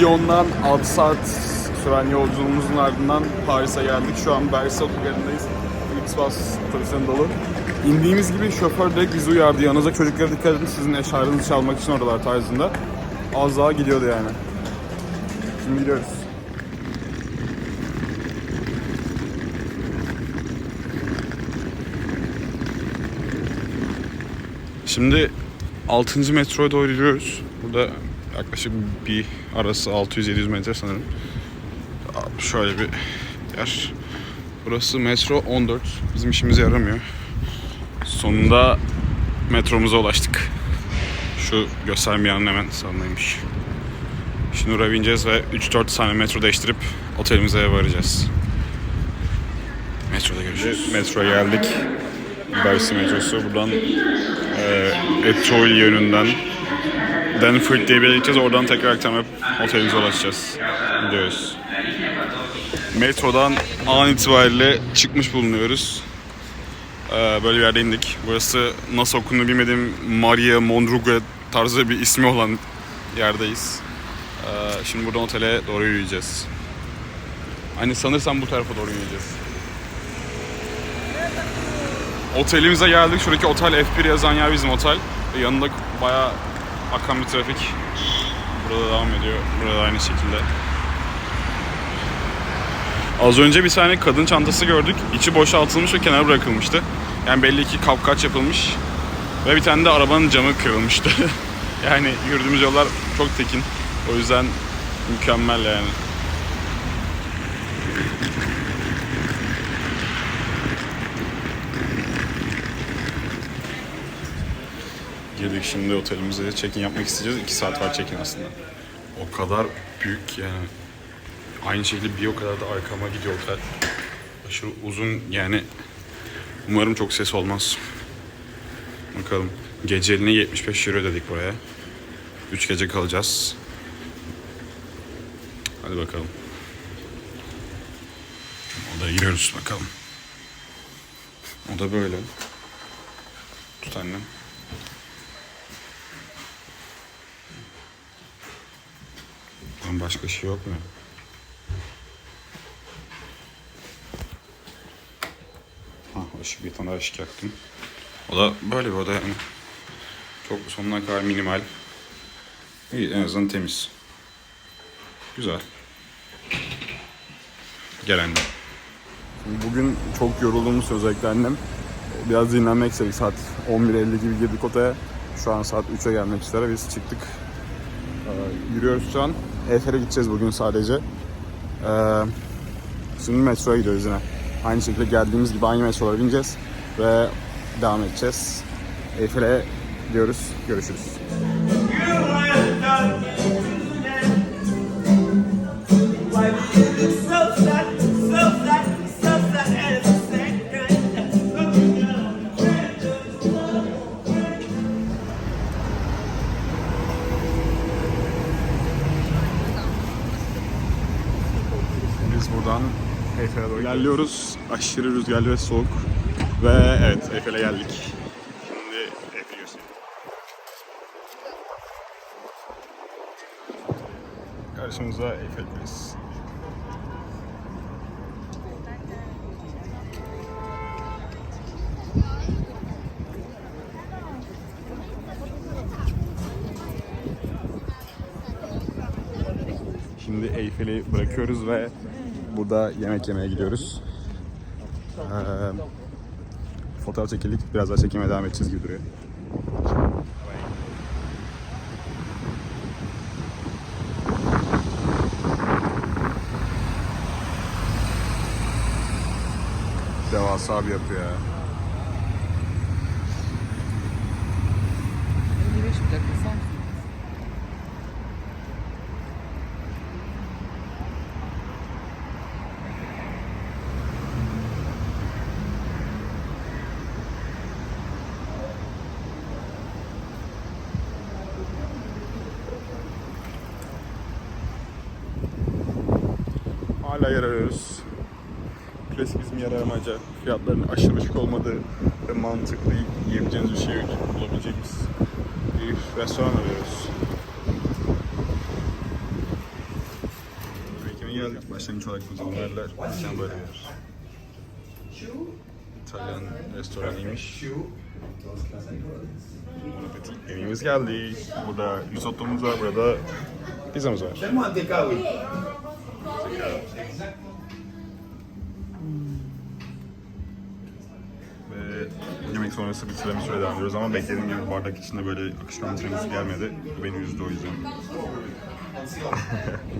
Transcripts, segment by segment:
Lyon'dan 6 saat süren yolculuğumuzun ardından Paris'e geldik. Şu an Bercy otogarındayız. Flixbus otobüsün dolu. İndiğimiz gibi şoför direkt bizi uyardı. Yanınıza çocuklara dikkat edin sizin eşyalarınızı çalmak için oralar tarzında. Az daha gidiyordu yani. Şimdi gidiyoruz. Şimdi 6. metroya doğru yürüyoruz. Burada yaklaşık bir arası 600-700 metre sanırım. Şöyle bir yer. Burası metro 14. Bizim işimize yaramıyor. Sonunda metromuza ulaştık. Şu göstermeyenin hemen sağındaymış. Şimdi oraya bineceğiz ve 3-4 tane metro değiştirip otelimize varacağız. Metroda görüşürüz. Metroya geldik. Bercy metrosu. Buradan e, Etreol yönünden Danford diye bir. Oradan tekrar aktarıp otelimize ulaşacağız. Gidiyoruz. Metrodan an itibariyle çıkmış bulunuyoruz. Ee, böyle bir yerde indik. Burası nasıl okunduğunu bilmediğim Maria Mondruga tarzı bir ismi olan yerdeyiz. Ee, şimdi buradan otele doğru yürüyeceğiz. Hani sanırsam bu tarafa doğru yürüyeceğiz. Otelimize geldik. Şuradaki otel F1 yazan yer bizim otel. Yanında bayağı akan bir trafik. Burada devam ediyor. Burada da aynı şekilde. Az önce bir tane kadın çantası gördük. İçi boşaltılmış ve kenara bırakılmıştı. Yani belli ki kapkaç yapılmış. Ve bir tane de arabanın camı kırılmıştı. yani yürüdüğümüz yollar çok tekin. O yüzden mükemmel yani. Girdik şimdi otelimize check-in yapmak isteyeceğiz. 2 saat var check-in aslında. O kadar büyük yani. Aynı şekilde bir o kadar da arkama gidiyor otel. Aşırı uzun yani. Umarım çok ses olmaz. Bakalım. Geceliğine 75 euro dedik buraya. 3 gece kalacağız. Hadi bakalım. Odaya giriyoruz bakalım. Oda böyle. Tut annem. Lan başka şey yok mu? Ha, ışık bir tane ışık yaktım. O da böyle bir oda yani. Çok sonuna kadar minimal. İyi en azından temiz. Güzel. Gel anne. Bugün çok yorulduğumuz özellikle annem. Biraz dinlenmek istedik. Saat 11.50 gibi girdik odaya. Şu an saat 3'e gelmek üzere. Biz çıktık. Ee, yürüyoruz şu an. Eyfel'e gideceğiz bugün sadece. Ee, şimdi metroya gidiyoruz yine. Aynı şekilde geldiğimiz gibi aynı metrolara bineceğiz ve devam edeceğiz. Eyfel'e gidiyoruz. Görüşürüz. Buradan Eyfel'e doğru ilerliyoruz. Aşırı rüzgarlı ve soğuk. Ve evet Eyfel'e geldik. Şimdi Eyfel'i göstereyim. Karşımızda Eyfel Kulesi. Şimdi Eyfel'i bırakıyoruz ve burada yemek yemeye gidiyoruz. Ee, fotoğraf çekildik. Biraz daha çekime devam edeceğiz gibi duruyor. Devasa bir yapı ya. Hala yer arıyoruz. Klasik bizim yer aramaca. Fiyatların aşırı düşük olmadığı ve mantıklı yiyebileceğiniz bir şey bulabileceğimiz bir restoran arıyoruz. Yemeğe geldik. Başlangıç olarak mükemmeller. Mükemmel böyle bir yer. İtalyan restoranıymış. Bon appetit. Yemeğimiz geldi. Burada risottomuz var. Burada pizzamız var. Yemek sonrası bir tiramisu devam ediyoruz ama beklediğim gibi bardak içinde böyle akışkan tiramisu gelmedi. Bu Beni üzdü o yüzden.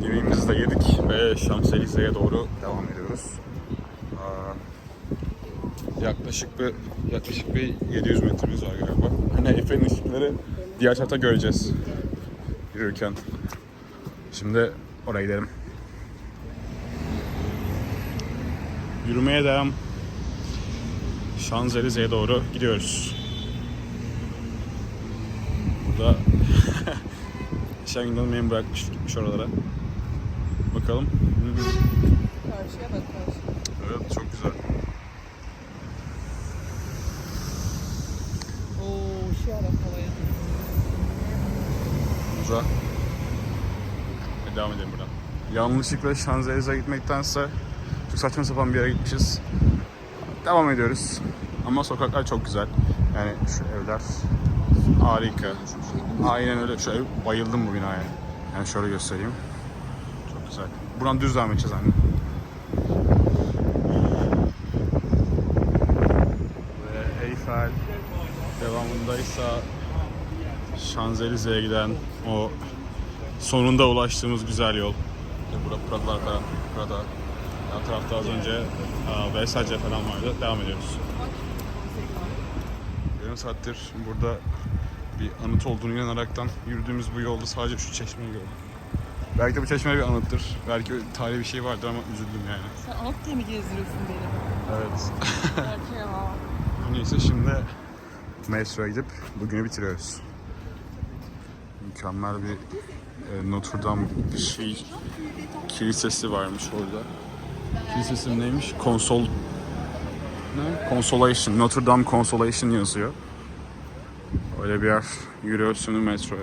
Yemeğimizi de yedik ve Şamselize'ye doğru devam ediyoruz. Aa, yaklaşık bir yaklaşık bir 700 metremiz var galiba. Hani Eyfel'in ışıkları diğer tarafta göreceğiz yürürken. Şimdi oraya gidelim. Yürümeye devam. Şanzelize'ye doğru gidiyoruz. Burada geçen günden beni bırakmış gitmiş oralara. Bakalım. Karşıya bak karşı. Evet çok güzel. Oo ışığa bak havaya. Güzel. Devam edelim buradan. Yanlışlıkla Şanzelize'ye gitmektense çok saçma sapan bir yere gitmişiz. Devam ediyoruz. Ama sokaklar çok güzel. Yani şu evler harika. Aynen öyle. Şu ev bayıldım bu binaya. Yani şöyle göstereyim. Çok güzel. Buradan düz devam edeceğiz anne. Ve Eyfel devamındaysa Şanzelize'ye giden o sonunda ulaştığımız güzel yol. Burada Pradalar falan, Prada. Yan tarafta az önce aa, Versace falan vardı. Devam ediyoruz. Yarım saattir burada bir anıt olduğunu inanaraktan yürüdüğümüz bu yolda sadece şu çeşmeyi gördüm. Belki de bu çeşme bir anıttır. Belki tarihi bir şey vardır ama üzüldüm yani. Sen alt diye mi gezdiriyorsun beni? Evet. Belki ya. Neyse şimdi metroya gidip bugünü bitiriyoruz. Mükemmel bir e, Notre Dame şey kilisesi varmış orada. Kilisesi neymiş? Konsol ne? Consolation. Notre Dame Consolation yazıyor. Öyle bir yer. Yürüyoruz şimdi metroya.